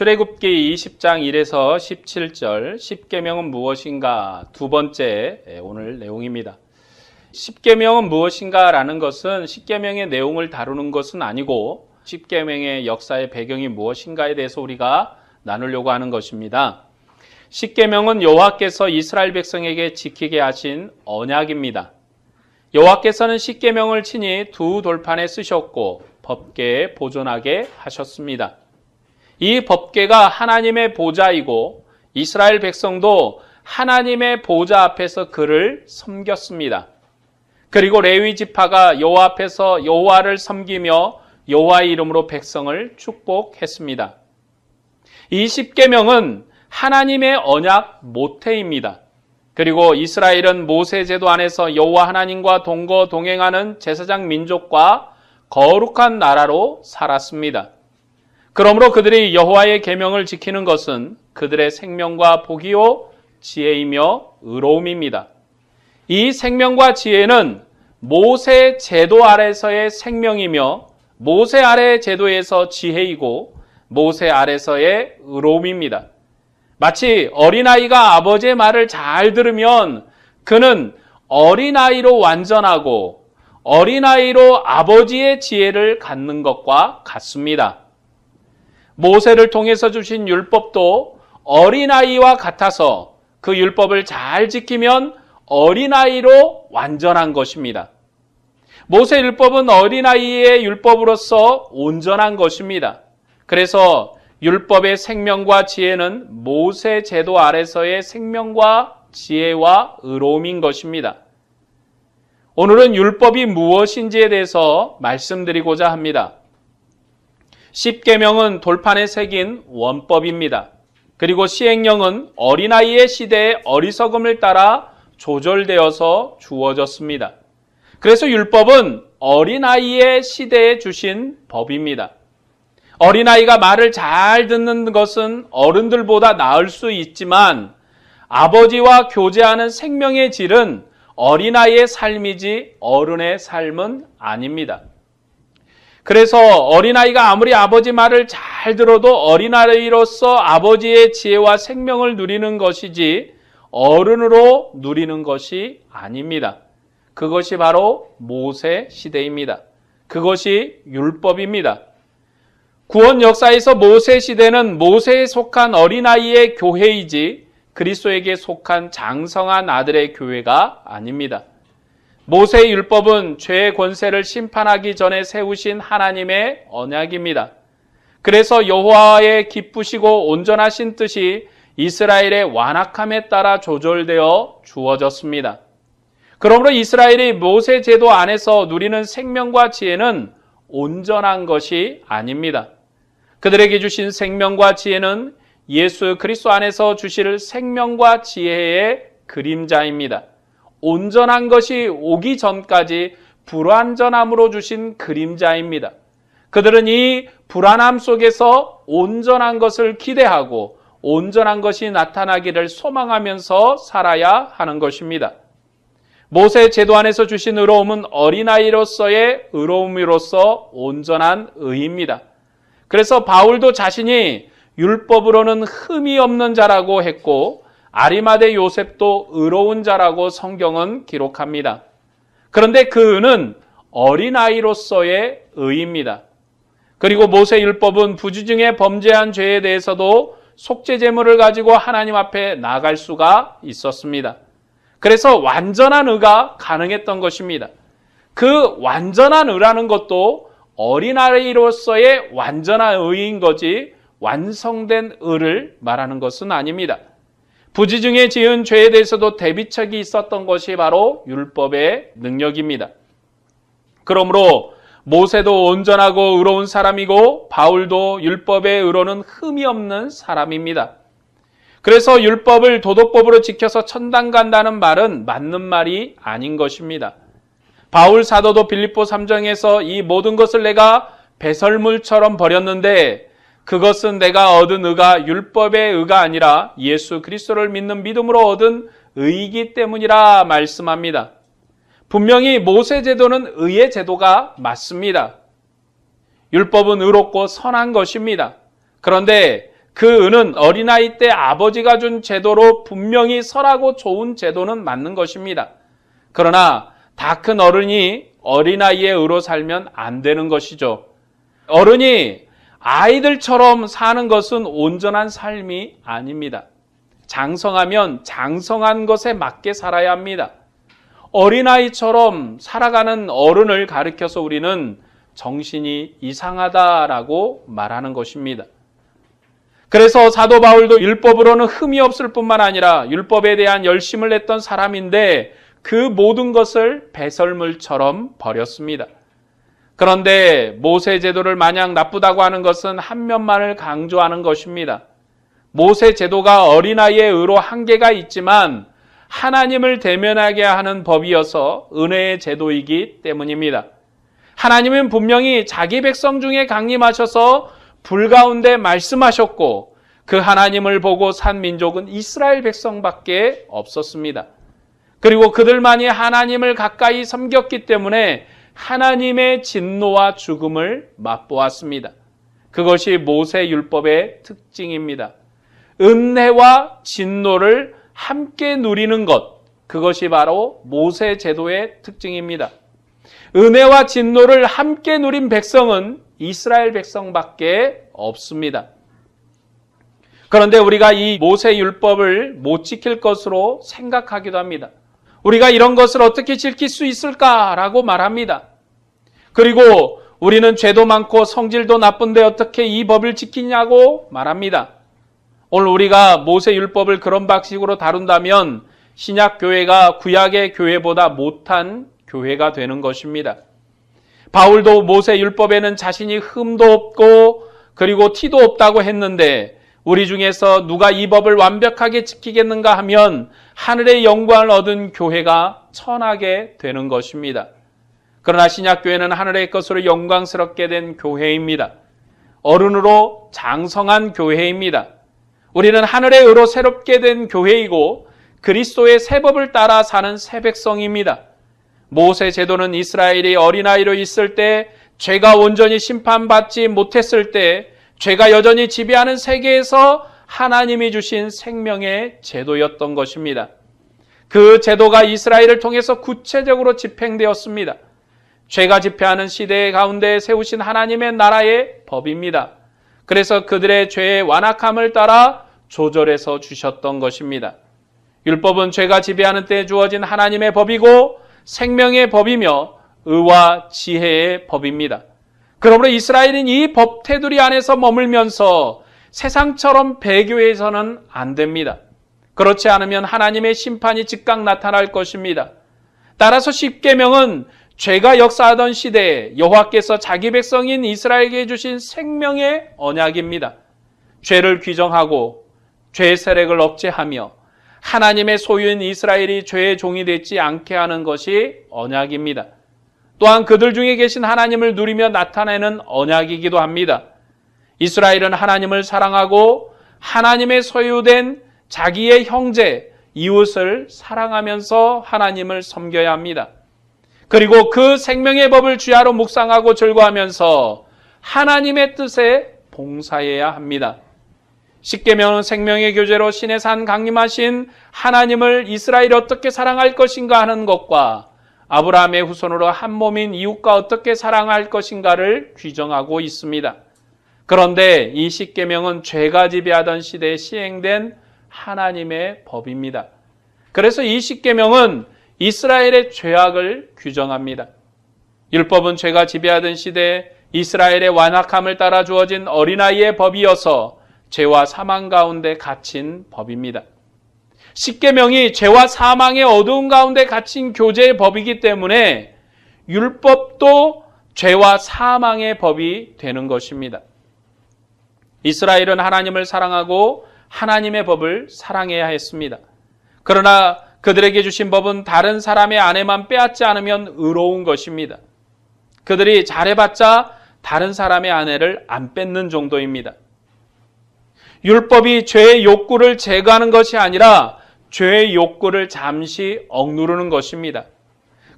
출애굽기 20장 1에서 17절 10계명은 무엇인가 두 번째 예, 오늘 내용입니다. 10계명은 무엇인가라는 것은 10계명의 내용을 다루는 것은 아니고 10계명의 역사의 배경이 무엇인가에 대해서 우리가 나누려고 하는 것입니다. 10계명은 여호와께서 이스라엘 백성에게 지키게 하신 언약입니다. 여호와께서는 10계명을 친히 두 돌판에 쓰셨고 법계에 보존하게 하셨습니다. 이 법계가 하나님의 보좌이고 이스라엘 백성도 하나님의 보좌 앞에서 그를 섬겼습니다. 그리고 레위 지파가 여호와 앞에서 여호와를 섬기며 여호와의 이름으로 백성을 축복했습니다. 이 십계명은 하나님의 언약 모태입니다. 그리고 이스라엘은 모세 제도 안에서 여호와 하나님과 동거 동행하는 제사장 민족과 거룩한 나라로 살았습니다. 그러므로 그들이 여호와의 계명을 지키는 것은 그들의 생명과 복이요 지혜이며 의로움입니다. 이 생명과 지혜는 모세 제도 아래서의 생명이며 모세 아래 제도에서 지혜이고 모세 아래서의 의로움입니다. 마치 어린아이가 아버지의 말을 잘 들으면 그는 어린아이로 완전하고 어린아이로 아버지의 지혜를 갖는 것과 같습니다. 모세를 통해서 주신 율법도 어린아이와 같아서 그 율법을 잘 지키면 어린아이로 완전한 것입니다. 모세 율법은 어린아이의 율법으로서 온전한 것입니다. 그래서 율법의 생명과 지혜는 모세 제도 아래서의 생명과 지혜와 의로움인 것입니다. 오늘은 율법이 무엇인지에 대해서 말씀드리고자 합니다. 십계명은 돌판에 새긴 원법입니다. 그리고 시행령은 어린아이의 시대의 어리석음을 따라 조절되어서 주어졌습니다. 그래서 율법은 어린아이의 시대에 주신 법입니다. 어린아이가 말을 잘 듣는 것은 어른들보다 나을 수 있지만 아버지와 교제하는 생명의 질은 어린아이의 삶이지 어른의 삶은 아닙니다. 그래서 어린아이가 아무리 아버지 말을 잘 들어도 어린아이로서 아버지의 지혜와 생명을 누리는 것이지 어른으로 누리는 것이 아닙니다. 그것이 바로 모세 시대입니다. 그것이 율법입니다. 구원 역사에서 모세 시대는 모세에 속한 어린아이의 교회이지 그리스도에게 속한 장성한 아들의 교회가 아닙니다. 모세의 율법은 죄의 권세를 심판하기 전에 세우신 하나님의 언약입니다. 그래서 여호와의 기쁘시고 온전하신 뜻이 이스라엘의 완악함에 따라 조절되어 주어졌습니다. 그러므로 이스라엘이 모세 제도 안에서 누리는 생명과 지혜는 온전한 것이 아닙니다. 그들에게 주신 생명과 지혜는 예수 그리스도 안에서 주실 생명과 지혜의 그림자입니다. 온전한 것이 오기 전까지 불완전함으로 주신 그림자입니다. 그들은 이 불안함 속에서 온전한 것을 기대하고 온전한 것이 나타나기를 소망하면서 살아야 하는 것입니다. 모세 제도 안에서 주신 의로움은 어린아이로서의 의로움으로서 온전한 의입니다. 그래서 바울도 자신이 율법으로는 흠이 없는 자라고 했고 아리마대 요셉도 의로운 자라고 성경은 기록합니다. 그런데 그 의는 어린아이로서의 의입니다. 그리고 모세 율법은 부주중에 범죄한 죄에 대해서도 속죄 제물을 가지고 하나님 앞에 나갈 수가 있었습니다. 그래서 완전한 의가 가능했던 것입니다. 그 완전한 의라는 것도 어린아이로서의 완전한 의인 거지 완성된 의를 말하는 것은 아닙니다. 부지 중에 지은 죄에 대해서도 대비책이 있었던 것이 바로 율법의 능력입니다. 그러므로 모세도 온전하고 의로운 사람이고 바울도 율법의 의로는 흠이 없는 사람입니다. 그래서 율법을 도덕법으로 지켜서 천당 간다는 말은 맞는 말이 아닌 것입니다. 바울 사도도 빌립보 3장에서 이 모든 것을 내가 배설물처럼 버렸는데 그것은 내가 얻은 의가 율법의 의가 아니라 예수 그리스도를 믿는 믿음으로 얻은 의이기 때문이라 말씀합니다. 분명히 모세 제도는 의의 제도가 맞습니다. 율법은 의롭고 선한 것입니다. 그런데 그 은은 어린아이 때 아버지가 준 제도로 분명히 설하고 좋은 제도는 맞는 것입니다. 그러나 다 큰 어른이 어린아이의 의로 살면 안 되는 것이죠. 어른이 아이들처럼 사는 것은 온전한 삶이 아닙니다. 장성하면 장성한 것에 맞게 살아야 합니다. 어린아이처럼 살아가는 어른을 가리켜서 우리는 정신이 이상하다라고 말하는 것입니다. 그래서 사도 바울도 율법으로는 흠이 없을 뿐만 아니라 율법에 대한 열심을 냈던 사람인데 그 모든 것을 배설물처럼 버렸습니다. 그런데 모세 제도를 마냥 나쁘다고 하는 것은 한 면만을 강조하는 것입니다. 모세 제도가 어린아이의 의로 한계가 있지만 하나님을 대면하게 하는 법이어서 은혜의 제도이기 때문입니다. 하나님은 분명히 자기 백성 중에 강림하셔서 불 가운데 말씀하셨고 그 하나님을 보고 산 민족은 이스라엘 백성밖에 없었습니다. 그리고 그들만이 하나님을 가까이 섬겼기 때문에 하나님의 진노와 죽음을 맛보았습니다. 그것이 모세 율법의 특징입니다. 은혜와 진노를 함께 누리는 것, 그것이 바로 모세 제도의 특징입니다. 은혜와 진노를 함께 누린 백성은 이스라엘 백성밖에 없습니다. 그런데 우리가 이 모세 율법을 못 지킬 것으로 생각하기도 합니다. 우리가 이런 것을 어떻게 지킬 수 있을까라고 말합니다. 그리고 우리는 죄도 많고 성질도 나쁜데 어떻게 이 법을 지키냐고 말합니다. 오늘 우리가 모세 율법을 그런 방식으로 다룬다면 신약 교회가 구약의 교회보다 못한 교회가 되는 것입니다. 바울도 모세 율법에는 자신이 흠도 없고 그리고 티도 없다고 했는데 우리 중에서 누가 이 법을 완벽하게 지키겠는가 하면 하늘의 영광을 얻은 교회가 천하게 되는 것입니다. 그러나 신약교회는 하늘의 것으로 영광스럽게 된 교회입니다. 어른으로 장성한 교회입니다. 우리는 하늘의 의로 새롭게 된 교회이고 그리스도의 새 법을 따라 사는 새 백성입니다. 모세 제도는 이스라엘이 어린아이로 있을 때 죄가 온전히 심판받지 못했을 때 죄가 여전히 지배하는 세계에서 하나님이 주신 생명의 제도였던 것입니다. 그 제도가 이스라엘을 통해서 구체적으로 집행되었습니다. 죄가 집회하는 시대 가운데 세우신 하나님의 나라의 법입니다. 그래서 그들의 죄의 완악함을 따라 조절해서 주셨던 것입니다. 율법은 죄가 지배하는 때 주어진 하나님의 법이고 생명의 법이며 의와 지혜의 법입니다. 그러므로 이스라엘은 이법 테두리 안에서 머물면서 세상처럼 배교해서는 안 됩니다. 그렇지 않으면 하나님의 심판이 즉각 나타날 것입니다. 따라서 십계명은 죄가 역사하던 시대에 여호와께서 자기 백성인 이스라엘에게 주신 생명의 언약입니다. 죄를 규정하고 죄의 세력을 억제하며 하나님의 소유인 이스라엘이 죄의 종이 되지 않게 하는 것이 언약입니다. 또한 그들 중에 계신 하나님을 누리며 나타내는 언약이기도 합니다. 이스라엘은 하나님을 사랑하고 하나님의 소유된 자기의 형제, 이웃을 사랑하면서 하나님을 섬겨야 합니다. 그리고 그 생명의 법을 주야로 묵상하고 즐거하면서 하나님의 뜻에 봉사해야 합니다. 십계명은 생명의 교제로 신의 산 강림하신 하나님을 이스라엘이 어떻게 사랑할 것인가 하는 것과 아브라함의 후손으로 한 몸인 이웃과 어떻게 사랑할 것인가를 규정하고 있습니다. 그런데 이 십계명은 죄가 지배하던 시대에 시행된 하나님의 법입니다. 그래서 이 십계명은 이스라엘의 죄악을 규정합니다. 율법은 죄가 지배하던 시대에 이스라엘의 완악함을 따라 주어진 어린아이의 법이어서 죄와 사망 가운데 갇힌 법입니다. 십계명이 죄와 사망의 어두운 가운데 갇힌 교제의 법이기 때문에 율법도 죄와 사망의 법이 되는 것입니다. 이스라엘은 하나님을 사랑하고 하나님의 법을 사랑해야 했습니다. 그러나 그들에게 주신 법은 다른 사람의 아내만 빼앗지 않으면 의로운 것입니다. 그들이 잘해봤자 다른 사람의 아내를 안 뺏는 정도입니다. 율법이 죄의 욕구를 제거하는 것이 아니라 죄의 욕구를 잠시 억누르는 것입니다.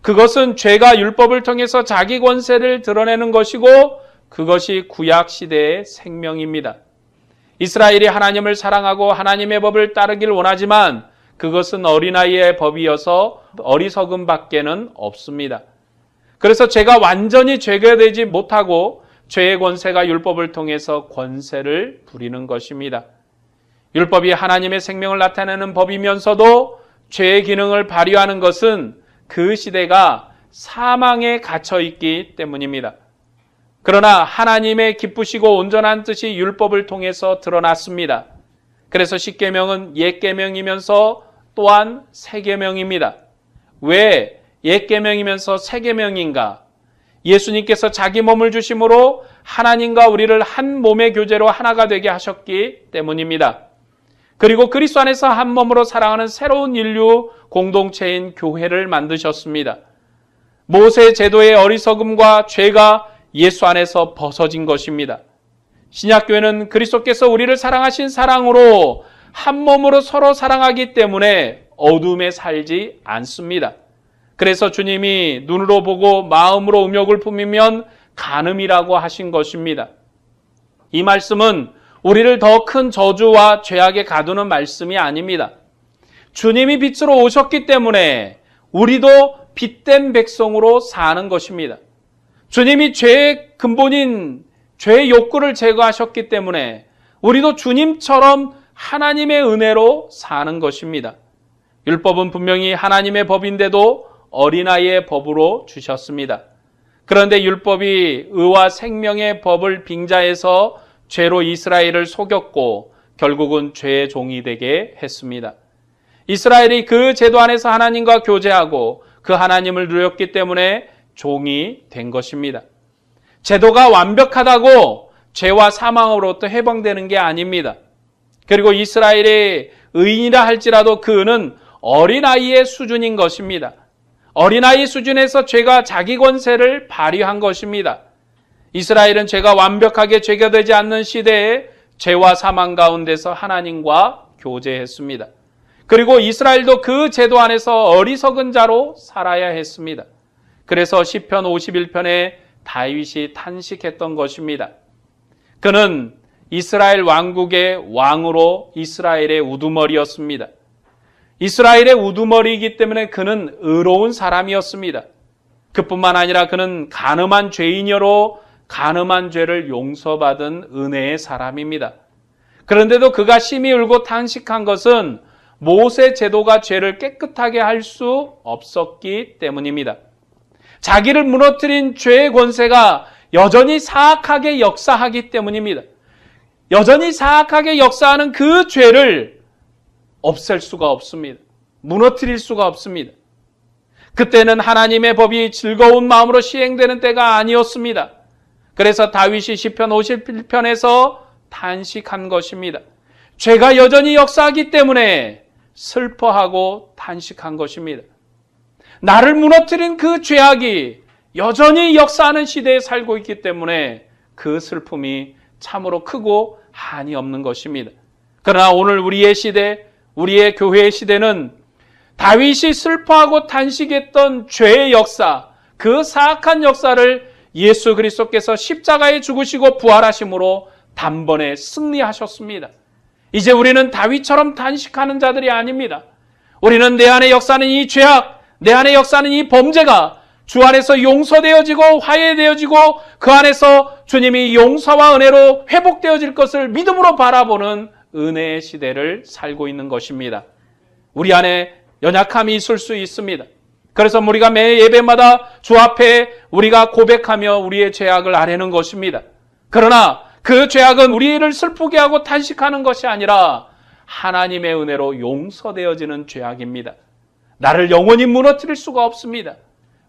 그것은 죄가 율법을 통해서 자기 권세를 드러내는 것이고 그것이 구약 시대의 생명입니다. 이스라엘이 하나님을 사랑하고 하나님의 법을 따르길 원하지만 그것은 어린아이의 법이어서 어리석음 밖에는 없습니다. 그래서 제가 완전히 죄가 되지 못하고 죄의 권세가 율법을 통해서 권세를 부리는 것입니다. 율법이 하나님의 생명을 나타내는 법이면서도 죄의 기능을 발휘하는 것은 그 시대가 사망에 갇혀 있기 때문입니다. 그러나 하나님의 기쁘시고 온전한 뜻이 율법을 통해서 드러났습니다. 그래서 십계명은 옛계명이면서 또한 새계명입니다. 왜 옛계명이면서 새계명인가? 예수님께서 자기 몸을 주심으로 하나님과 우리를 한 몸의 교제로 하나가 되게 하셨기 때문입니다. 그리고 그리스도 안에서 한 몸으로 사랑하는 새로운 인류 공동체인 교회를 만드셨습니다. 모세 제도의 어리석음과 죄가 예수 안에서 벗어진 것입니다. 신약교회는 그리스도께서 우리를 사랑하신 사랑으로 한 몸으로 서로 사랑하기 때문에 어둠에 살지 않습니다. 그래서 주님이 눈으로 보고 마음으로 음욕을 품으면 간음이라고 하신 것입니다. 이 말씀은 우리를 더 큰 저주와 죄악에 가두는 말씀이 아닙니다. 주님이 빛으로 오셨기 때문에 우리도 빛된 백성으로 사는 것입니다. 주님이 죄의 근본인 죄의 욕구를 제거하셨기 때문에 우리도 주님처럼 하나님의 은혜로 사는 것입니다. 율법은 분명히 하나님의 법인데도 어린아이의 법으로 주셨습니다. 그런데 율법이 의와 생명의 법을 빙자해서 죄로 이스라엘을 속였고 결국은 죄의 종이 되게 했습니다. 이스라엘이 그 제도 안에서 하나님과 교제하고 그 하나님을 누렸기 때문에 종이 된 것입니다. 제도가 완벽하다고 죄와 사망으로부터 해방되는 게 아닙니다. 그리고 이스라엘의 의인이라 할지라도 그는 어린아이의 수준인 것입니다. 어린아이 수준에서 죄가 자기 권세를 발휘한 것입니다. 이스라엘은 죄가 완벽하게 죄가 되지 않는 시대에 죄와 사망 가운데서 하나님과 교제했습니다. 그리고 이스라엘도 그 제도 안에서 어리석은 자로 살아야 했습니다. 그래서 시편 51편에 다윗이 탄식했던 것입니다. 그는 이스라엘 왕국의 왕으로 이스라엘의 우두머리였습니다. 이스라엘의 우두머리이기 때문에 그는 의로운 사람이었습니다. 그뿐만 아니라 그는 가늠한 죄인여로 가늠한 죄를 용서받은 은혜의 사람입니다. 그런데도 그가 심히 울고 탄식한 것은 모세 제도가 죄를 깨끗하게 할 수 없었기 때문입니다. 자기를 무너뜨린 죄의 권세가 여전히 사악하게 역사하기 때문입니다. 여전히 사악하게 역사하는 그 죄를 없앨 수가 없습니다. 무너뜨릴 수가 없습니다. 그때는 하나님의 법이 즐거운 마음으로 시행되는 때가 아니었습니다. 그래서 다윗이 시편 51편에서 탄식한 것입니다. 죄가 여전히 역사하기 때문에 슬퍼하고 탄식한 것입니다. 나를 무너뜨린 그 죄악이 여전히 역사하는 시대에 살고 있기 때문에 그 슬픔이 참으로 크고 한이 없는 것입니다. 그러나 오늘 우리의 시대, 우리의 교회의 시대는 다윗이 슬퍼하고 탄식했던 죄의 역사, 그 사악한 역사를 예수 그리스도께서 십자가에 죽으시고 부활하심으로 단번에 승리하셨습니다. 이제 우리는 다윗처럼 단식하는 자들이 아닙니다. 우리는 내 안에 역사는 이 죄악, 내 안에 역사는 이 범죄가 주 안에서 용서되어지고 화해되어지고 그 안에서 주님이 용서와 은혜로 회복되어질 것을 믿음으로 바라보는 은혜의 시대를 살고 있는 것입니다. 우리 안에 연약함이 있을 수 있습니다. 그래서 우리가 매 예배마다 주 앞에 우리가 고백하며 우리의 죄악을 아뢰는 것입니다. 그러나 그 죄악은 우리를 슬프게 하고 탄식하는 것이 아니라 하나님의 은혜로 용서되어지는 죄악입니다. 나를 영원히 무너뜨릴 수가 없습니다.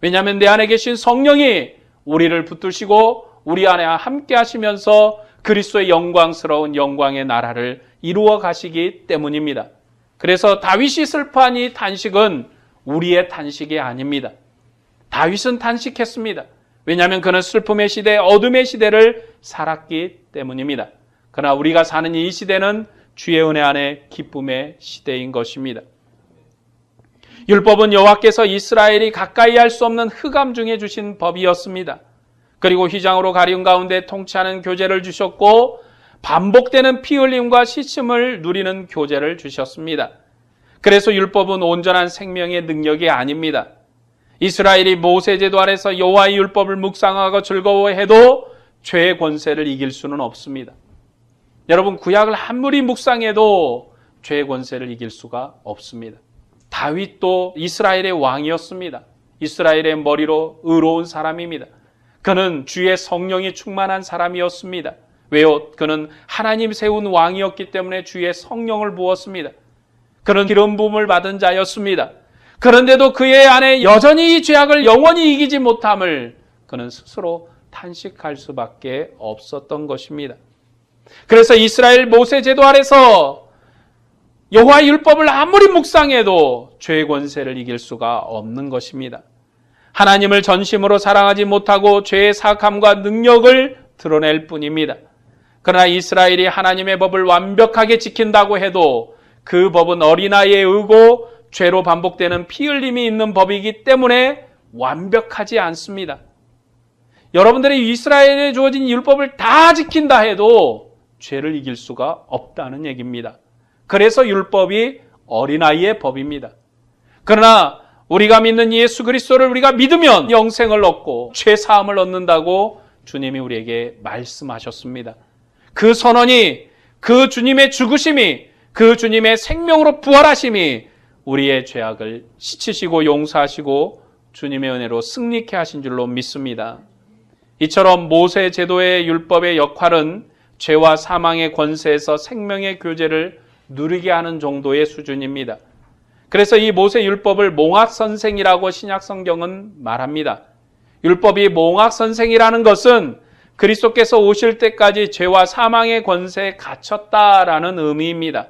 왜냐하면 내 안에 계신 성령이 우리를 붙드시고 우리 안에 함께 하시면서 그리스도의 영광스러운 영광의 나라를 이루어 가시기 때문입니다. 그래서 다윗이 슬퍼한 이 탄식은 우리의 탄식이 아닙니다. 다윗은 탄식했습니다. 왜냐하면 그는 슬픔의 시대, 어둠의 시대를 살았기 때문입니다. 그러나 우리가 사는 이 시대는 주의 은혜 안에 기쁨의 시대인 것입니다. 율법은 여호와께서 이스라엘이 가까이 할 수 없는 흑암 중에 주신 법이었습니다. 그리고 휘장으로 가리운 가운데 통치하는 교제를 주셨고 반복되는 피 흘림과 시침을 누리는 교제를 주셨습니다. 그래서 율법은 온전한 생명의 능력이 아닙니다. 이스라엘이 모세 제도 아래서 여호와의 율법을 묵상하고 즐거워해도 죄의 권세를 이길 수는 없습니다. 여러분 구약을 아무리 묵상해도 죄의 권세를 이길 수가 없습니다. 다윗도 이스라엘의 왕이었습니다. 이스라엘의 머리로 의로운 사람입니다. 그는 주의 성령이 충만한 사람이었습니다. 왜요? 그는 하나님 세운 왕이었기 때문에 주의 성령을 부었습니다. 그는 기름 부음을 받은 자였습니다. 그런데도 그의 안에 여전히 이 죄악을 영원히 이기지 못함을 그는 스스로 탄식할 수밖에 없었던 것입니다. 그래서 이스라엘 모세 제도 아래서 여호와 율법을 아무리 묵상해도 죄의 권세를 이길 수가 없는 것입니다. 하나님을 전심으로 사랑하지 못하고 죄의 사악함과 능력을 드러낼 뿐입니다. 그러나 이스라엘이 하나님의 법을 완벽하게 지킨다고 해도 그 법은 어린아이의 의고 죄로 반복되는 피 흘림이 있는 법이기 때문에 완벽하지 않습니다. 여러분들이 이스라엘에 주어진 율법을 다 지킨다 해도 죄를 이길 수가 없다는 얘기입니다. 그래서 율법이 어린아이의 법입니다. 그러나 우리가 믿는 예수 그리스도를 우리가 믿으면 영생을 얻고 죄 사함을 얻는다고 주님이 우리에게 말씀하셨습니다. 그 선언이 그 주님의 죽으심이 그 주님의 생명으로 부활하심이 우리의 죄악을 씻으시고 용서하시고 주님의 은혜로 승리케 하신 줄로 믿습니다. 이처럼 모세 제도의 율법의 역할은 죄와 사망의 권세에서 생명의 교제를 누리게 하는 정도의 수준입니다. 그래서 이 모세 율법을 몽학 선생이라고 신약 성경은 말합니다. 율법이 몽학 선생이라는 것은 그리스도께서 오실 때까지 죄와 사망의 권세에 갇혔다라는 의미입니다.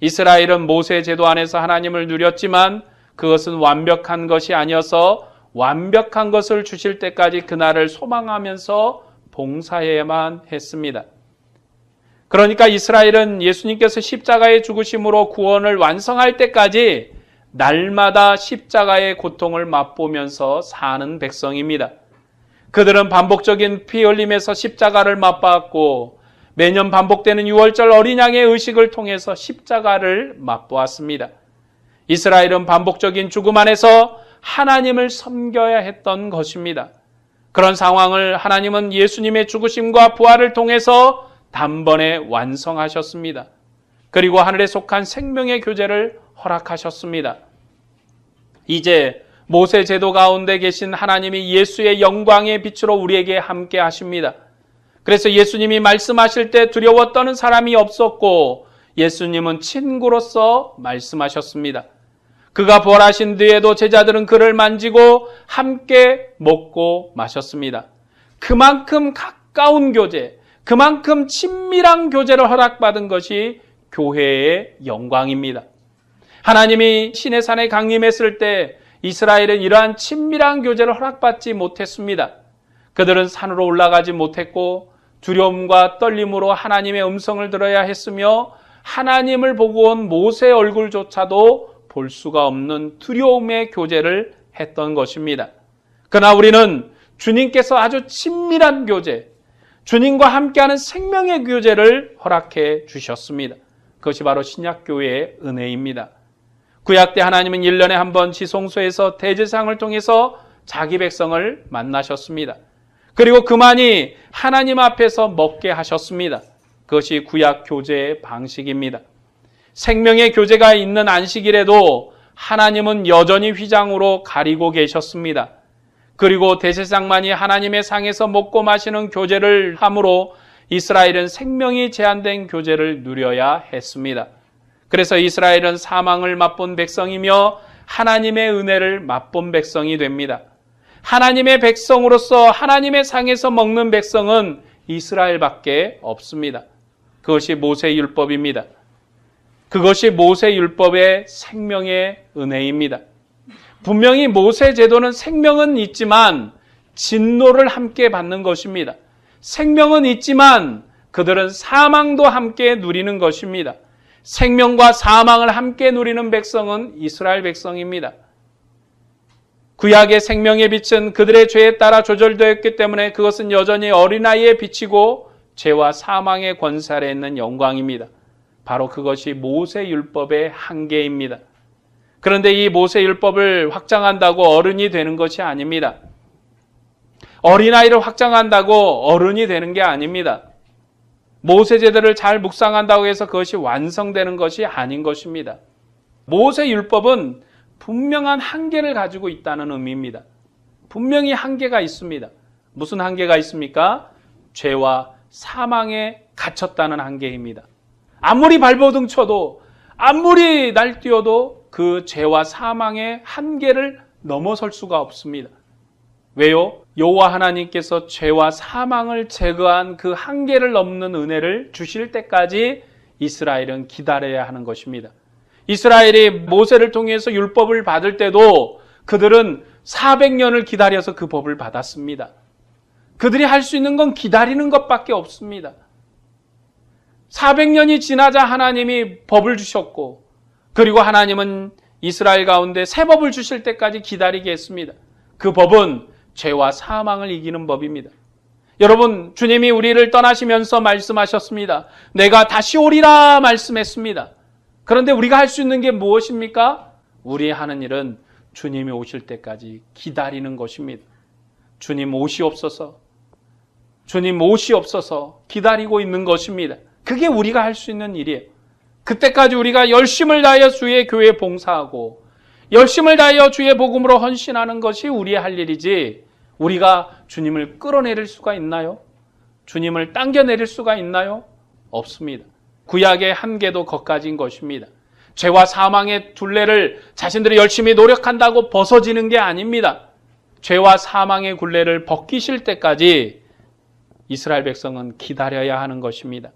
이스라엘은 모세 제도 안에서 하나님을 누렸지만 그것은 완벽한 것이 아니어서 완벽한 것을 주실 때까지 그날을 소망하면서 봉사해야만 했습니다. 그러니까 이스라엘은 예수님께서 십자가의 죽으심으로 구원을 완성할 때까지 날마다 십자가의 고통을 맛보면서 사는 백성입니다. 그들은 반복적인 피 흘림에서 십자가를 맛봤고 매년 반복되는 6월절 어린 양의 의식을 통해서 십자가를 맛보았습니다. 이스라엘은 반복적인 죽음 안에서 하나님을 섬겨야 했던 것입니다. 그런 상황을 하나님은 예수님의 죽으심과 부활을 통해서 단번에 완성하셨습니다. 그리고 하늘에 속한 생명의 교제를 허락하셨습니다. 이제 모세 제도 가운데 계신 하나님이 예수의 영광의 빛으로 우리에게 함께 하십니다. 그래서 예수님이 말씀하실 때 두려워 떠는 사람이 없었고 예수님은 친구로서 말씀하셨습니다. 그가 부활하신 뒤에도 제자들은 그를 만지고 함께 먹고 마셨습니다. 그만큼 가까운 교제, 그만큼 친밀한 교제를 허락받은 것이 교회의 영광입니다. 하나님이 신의 산에 강림했을 때 이스라엘은 이러한 친밀한 교제를 허락받지 못했습니다. 그들은 산으로 올라가지 못했고 두려움과 떨림으로 하나님의 음성을 들어야 했으며 하나님을 보고 온 모세 얼굴조차도 볼 수가 없는 두려움의 교제를 했던 것입니다. 그러나 우리는 주님께서 아주 친밀한 교제, 주님과 함께하는 생명의 교제를 허락해 주셨습니다. 그것이 바로 신약교회의 은혜입니다. 구약 때 하나님은 1년에 한 번 지성소에서 대제상을 통해서 자기 백성을 만나셨습니다. 그리고 그만이 하나님 앞에서 먹게 하셨습니다. 그것이 구약 교제의 방식입니다. 생명의 교제가 있는 안식일에도 하나님은 여전히 휘장으로 가리고 계셨습니다. 그리고 대제상만이 하나님의 상에서 먹고 마시는 교제를 함으로 이스라엘은 생명이 제한된 교제를 누려야 했습니다. 그래서 이스라엘은 사망을 맛본 백성이며 하나님의 은혜를 맛본 백성이 됩니다. 하나님의 백성으로서 하나님의 상에서 먹는 백성은 이스라엘밖에 없습니다. 그것이 모세 율법입니다. 그것이 모세 율법의 생명의 은혜입니다. 분명히 모세 제도는 생명은 있지만 진노를 함께 받는 것입니다. 생명은 있지만 그들은 사망도 함께 누리는 것입니다. 생명과 사망을 함께 누리는 백성은 이스라엘 백성입니다. 구약의 생명의 빛은 그들의 죄에 따라 조절되었기 때문에 그것은 여전히 어린아이의 빛이고 죄와 사망의 아래 있는 영광입니다. 바로 그것이 모세 율법의 한계입니다. 그런데 이 모세 율법을 확장한다고 어른이 되는 것이 아닙니다. 어린아이를 확장한다고 어른이 되는 게 아닙니다. 모세 제도를 잘 묵상한다고 해서 그것이 완성되는 것이 아닌 것입니다. 모세 율법은 분명한 한계를 가지고 있다는 의미입니다. 분명히 한계가 있습니다. 무슨 한계가 있습니까? 죄와 사망에 갇혔다는 한계입니다. 아무리 발버둥 쳐도 아무리 날뛰어도 그 죄와 사망의 한계를 넘어설 수가 없습니다. 왜요? 여호와 하나님께서 죄와 사망을 제거한 그 한계를 넘는 은혜를 주실 때까지 이스라엘은 기다려야 하는 것입니다. 이스라엘이 모세를 통해서 율법을 받을 때도 그들은 400년을 기다려서 그 법을 받았습니다. 그들이 할 수 있는 건 기다리는 것밖에 없습니다. 400년이 지나자 하나님이 법을 주셨고, 그리고 하나님은 이스라엘 가운데 새 법을 주실 때까지 기다리게 했습니다. 그 법은 죄와 사망을 이기는 법입니다. 여러분, 주님이 우리를 떠나시면서 말씀하셨습니다. 내가 다시 오리라 말씀했습니다. 그런데 우리가 할 수 있는 게 무엇입니까? 우리 하는 일은 주님이 오실 때까지 기다리는 것입니다. 주님 오시옵소서. 주님 오시옵소서 기다리고 있는 것입니다. 그게 우리가 할 수 있는 일이에요. 그때까지 우리가 열심을 다하여 주의 교회 봉사하고 열심을 다하여 주의 복음으로 헌신하는 것이 우리의 할 일이지 우리가 주님을 끌어내릴 수가 있나요? 주님을 당겨내릴 수가 있나요? 없습니다. 구약의 한계도 거까진 것입니다. 죄와 사망의 둘레를 자신들이 열심히 노력한다고 벗어지는 게 아닙니다. 죄와 사망의 굴레를 벗기실 때까지 이스라엘 백성은 기다려야 하는 것입니다.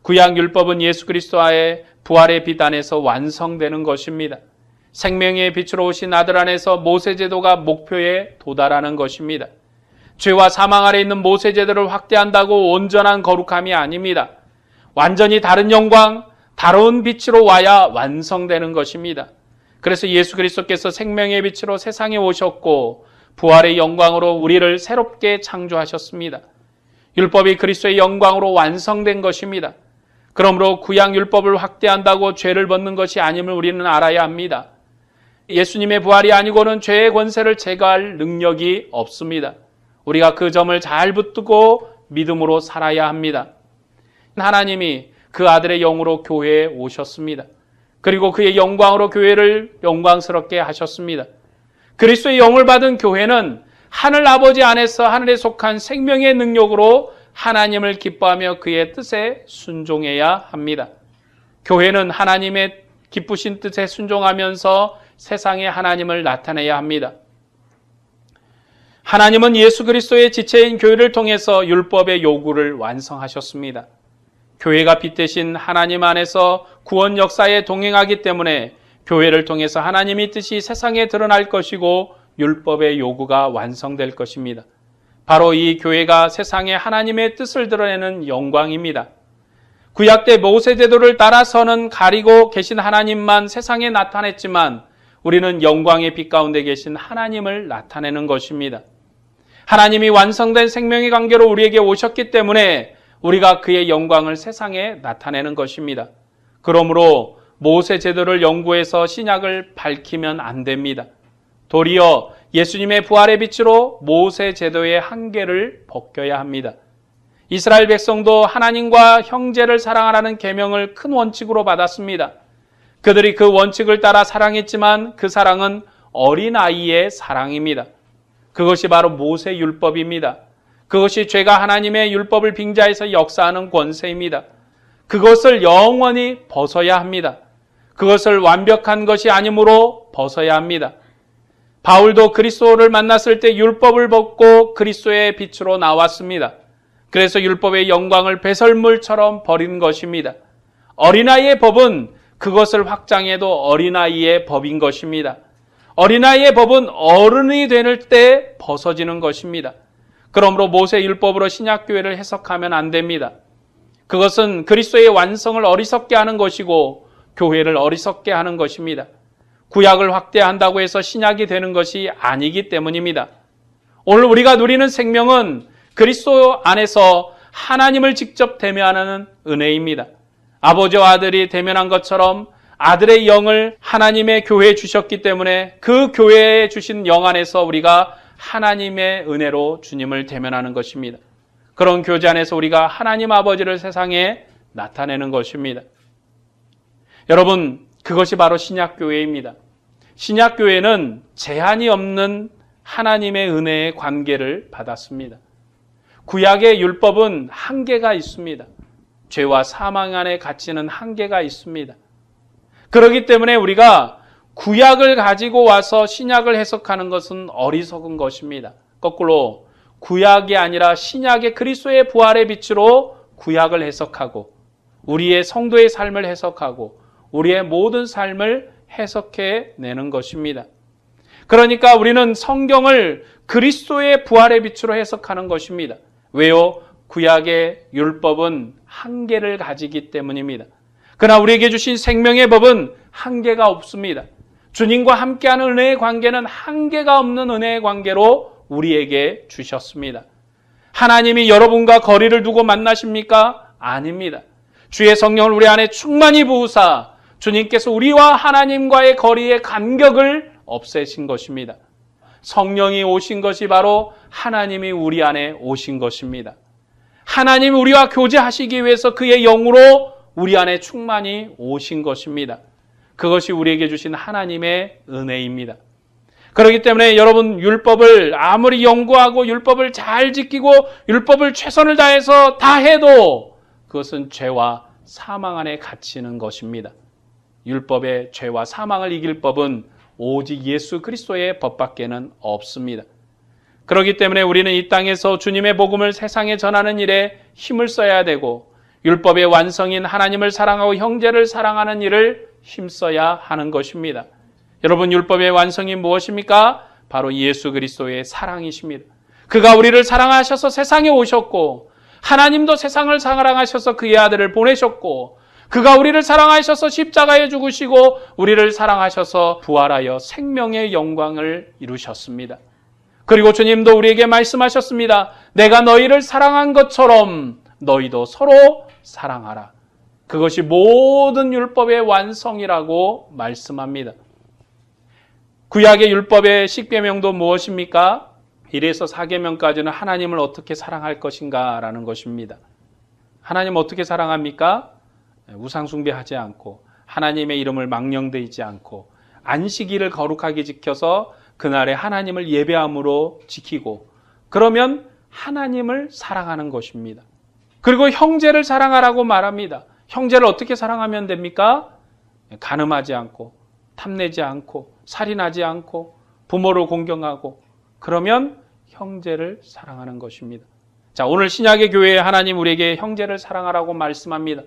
구약 율법은 예수 그리스도와의 부활의 빛 안에서 완성되는 것입니다. 생명의 빛으로 오신 아들 안에서 모세 제도가 목표에 도달하는 것입니다. 죄와 사망 아래 있는 모세 제도를 확대한다고 온전한 거룩함이 아닙니다. 완전히 다른 영광, 다른 빛으로 와야 완성되는 것입니다. 그래서 예수 그리스도께서 생명의 빛으로 세상에 오셨고 부활의 영광으로 우리를 새롭게 창조하셨습니다. 율법이 그리스도의 영광으로 완성된 것입니다. 그러므로 구약 율법을 확대한다고 죄를 벗는 것이 아님을 우리는 알아야 합니다. 예수님의 부활이 아니고는 죄의 권세를 제거할 능력이 없습니다. 우리가 그 점을 잘 붙들고 믿음으로 살아야 합니다. 하나님이 그 아들의 영으로 교회에 오셨습니다. 그리고 그의 영광으로 교회를 영광스럽게 하셨습니다. 그리스도의 영을 받은 교회는 하늘 아버지 안에서 하늘에 속한 생명의 능력으로 하나님을 기뻐하며 그의 뜻에 순종해야 합니다. 교회는 하나님의 기쁘신 뜻에 순종하면서 세상에 하나님을 나타내야 합니다. 하나님은 예수 그리스도의 지체인 교회를 통해서 율법의 요구를 완성하셨습니다. 교회가 빛 대신 하나님 안에서 구원 역사에 동행하기 때문에 교회를 통해서 하나님의 뜻이 세상에 드러날 것이고 율법의 요구가 완성될 것입니다. 바로 이 교회가 세상에 하나님의 뜻을 드러내는 영광입니다. 구약 때 모세 제도를 따라서는 가리고 계신 하나님만 세상에 나타냈지만 우리는 영광의 빛 가운데 계신 하나님을 나타내는 것입니다. 하나님이 완성된 생명의 관계로 우리에게 오셨기 때문에 우리가 그의 영광을 세상에 나타내는 것입니다. 그러므로 모세 제도를 연구해서 신약을 밝히면 안 됩니다. 도리어 예수님의 부활의 빛으로 모세 제도의 한계를 벗겨야 합니다. 이스라엘 백성도 하나님과 형제를 사랑하라는 계명을 큰 원칙으로 받았습니다. 그들이 그 원칙을 따라 사랑했지만 그 사랑은 어린아이의 사랑입니다. 그것이 바로 모세 율법입니다. 그것이 죄가 하나님의 율법을 빙자해서 역사하는 권세입니다. 그것을 영원히 벗어야 합니다. 그것을 완벽한 것이 아니므로 벗어야 합니다. 바울도 그리스도를 만났을 때 율법을 벗고 그리스도의 빛으로 나왔습니다. 그래서 율법의 영광을 배설물처럼 버린 것입니다. 어린아이의 법은 그것을 확장해도 어린아이의 법인 것입니다. 어린아이의 법은 어른이 되는 때 벗어지는 것입니다. 그러므로 모세 율법으로 신약교회를 해석하면 안 됩니다. 그것은 그리스도의 완성을 어리석게 하는 것이고 교회를 어리석게 하는 것입니다. 구약을 확대한다고 해서 신약이 되는 것이 아니기 때문입니다. 오늘 우리가 누리는 생명은 그리스도 안에서 하나님을 직접 대면하는 은혜입니다. 아버지와 아들이 대면한 것처럼 아들의 영을 하나님의 교회에 주셨기 때문에 그 교회에 주신 영 안에서 우리가 하나님의 은혜로 주님을 대면하는 것입니다. 그런 교제 안에서 우리가 하나님 아버지를 세상에 나타내는 것입니다. 여러분, 그것이 바로 신약교회입니다. 신약교회는 제한이 없는 하나님의 은혜의 관계를 받았습니다. 구약의 율법은 한계가 있습니다. 죄와 사망 안에 갇히는 한계가 있습니다. 그렇기 때문에 우리가 구약을 가지고 와서 신약을 해석하는 것은 어리석은 것입니다. 거꾸로 구약이 아니라 신약의 그리스도의 부활의 빛으로 구약을 해석하고 우리의 성도의 삶을 해석하고 우리의 모든 삶을 해석해 내는 것입니다. 그러니까 우리는 성경을 그리스도의 부활의 빛으로 해석하는 것입니다. 왜요? 구약의 율법은 한계를 가지기 때문입니다. 그러나 우리에게 주신 생명의 법은 한계가 없습니다. 주님과 함께하는 은혜의 관계는 한계가 없는 은혜의 관계로 우리에게 주셨습니다. 하나님이 여러분과 거리를 두고 만나십니까? 아닙니다. 주의 성령을 우리 안에 충만히 부으사 주님께서 우리와 하나님과의 거리의 간격을 없애신 것입니다. 성령이 오신 것이 바로 하나님이 우리 안에 오신 것입니다. 하나님 우리와 교제하시기 위해서 그의 영으로 우리 안에 충만히 오신 것입니다. 그것이 우리에게 주신 하나님의 은혜입니다. 그렇기 때문에 여러분 율법을 아무리 연구하고 율법을 잘 지키고 율법을 최선을 다해서 다 해도 그것은 죄와 사망 안에 갇히는 것입니다. 율법의 죄와 사망을 이길 법은 오직 예수 그리스도의 법밖에는 없습니다. 그렇기 때문에 우리는 이 땅에서 주님의 복음을 세상에 전하는 일에 힘을 써야 되고 율법의 완성인 하나님을 사랑하고 형제를 사랑하는 일을 힘써야 하는 것입니다. 여러분 율법의 완성이 무엇입니까? 바로 예수 그리스도의 사랑이십니다. 그가 우리를 사랑하셔서 세상에 오셨고 하나님도 세상을 사랑하셔서 그의 아들을 보내셨고 그가 우리를 사랑하셔서 십자가에 죽으시고 우리를 사랑하셔서 부활하여 생명의 영광을 이루셨습니다. 그리고 주님도 우리에게 말씀하셨습니다. 내가 너희를 사랑한 것처럼 너희도 서로 사랑하라. 그것이 모든 율법의 완성이라고 말씀합니다. 구약의 율법의 십계명도 무엇입니까? 1에서 4계명까지는 하나님을 어떻게 사랑할 것인가라는 것입니다. 하나님 어떻게 사랑합니까? 우상 숭배하지 않고 하나님의 이름을 망령되지 않고 안식일을 거룩하게 지켜서 그날에 하나님을 예배함으로 지키고 그러면 하나님을 사랑하는 것입니다. 그리고 형제를 사랑하라고 말합니다. 형제를 어떻게 사랑하면 됩니까? 가늠하지 않고 탐내지 않고 살인하지 않고 부모를 공경하고 그러면 형제를 사랑하는 것입니다. 자, 오늘 신약의 교회에 하나님 우리에게 형제를 사랑하라고 말씀합니다.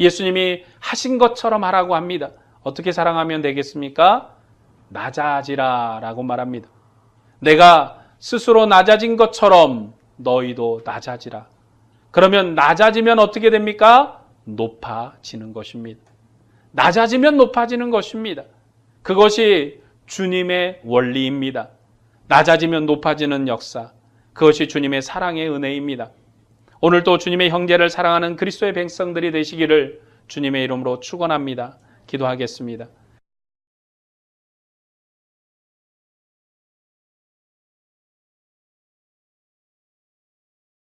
예수님이 하신 것처럼 하라고 합니다. 어떻게 사랑하면 되겠습니까? 낮아지라 라고 말합니다. 내가 스스로 낮아진 것처럼 너희도 낮아지라. 그러면 낮아지면 어떻게 됩니까? 높아지는 것입니다. 낮아지면 높아지는 것입니다. 그것이 주님의 원리입니다. 낮아지면 높아지는 역사. 그것이 주님의 사랑의 은혜입니다. 오늘도 주님의 형제를 사랑하는 그리스도의 백성들이 되시기를 주님의 이름으로 축원합니다. 기도하겠습니다.